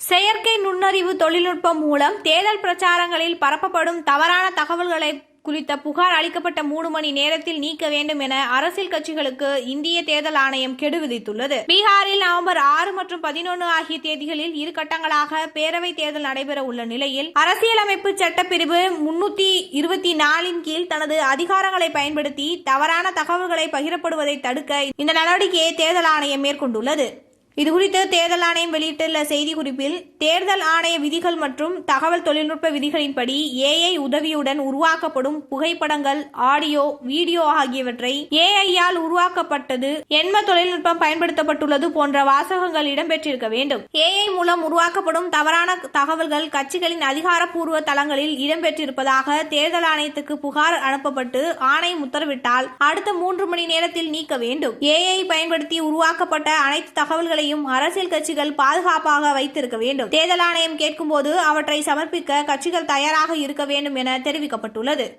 செயற்கை நுண்ணறிவு தொழில்நுட்பம் மூலம் தேர்தல் பிரச்சாரங்களில் பரப்பப்படும் தவறான தகவல்களை குறித்த புகார் அளிக்கப்பட்ட மூணு மணி நேரத்தில் நீக்க வேண்டும் என அரசியல் கட்சிகளுக்கு இந்திய தேர்தல் ஆணையம் கெடு விதித்துள்ளது. பீகாரில் நவம்பர் ஆறு மற்றும் பதினொன்று ஆகிய தேதிகளில் இரு கட்டங்களாக பேரவை தேர்தல் நடைபெற உள்ள நிலையில் அரசியலமைப்பு சட்டப்பிரிவு முன்னூத்தி இருபத்தி நாலின் கீழ் தனது அதிகாரங்களை பயன்படுத்தி தவறான தகவல்களை பகிரப்படுவதை தடுக்க இந்த நடவடிக்கையை தேர்தல் ஆணையம் மேற்கொண்டுள்ளது. இதுகுறித்து தேர்தல் ஆணையம் வெளியிட்டுள்ள செய்திக்குறிப்பில் தேர்தல் ஆணைய விதிகள் மற்றும் தகவல் தொழில்நுட்ப விதிகளின்படி ஏஐ உதவியுடன் உருவாக்கப்படும் புகைப்படங்கள் ஆடியோ வீடியோ ஆகியவற்றை ஏஐயால் உருவாக்கப்பட்டது எண்ம தொழில்நுட்பம் பயன்படுத்தப்பட்டுள்ளது போன்ற வாசகங்கள் இடம்பெற்றிருக்க வேண்டும். ஏஐ மூலம் உருவாக்கப்படும் தவறான தகவல்கள் கட்சிகளின் அதிகாரப்பூர்வ தளங்களில் இடம்பெற்றிருப்பதாக தேர்தல் ஆணையத்துக்கு புகார் அனுப்பப்பட்டு ஆணையம் உத்தரவிட்டால் அடுத்த மூன்று மணி நேரத்தில் நீக்க வேண்டும். ஏஐ பயன்படுத்தி உருவாக்கப்பட்ட அனைத்து தகவல்களையும் அரசியல் கட்சிகள் பாதுகாப்பாக வைத்திருக்க வேண்டும். தேர்தல் ஆணையம் கேட்கும்போது அவற்றை சமர்ப்பிக்க கட்சிகள் தயாராக இருக்க வேண்டும் என தெரிவிக்கப்பட்டுள்ளது.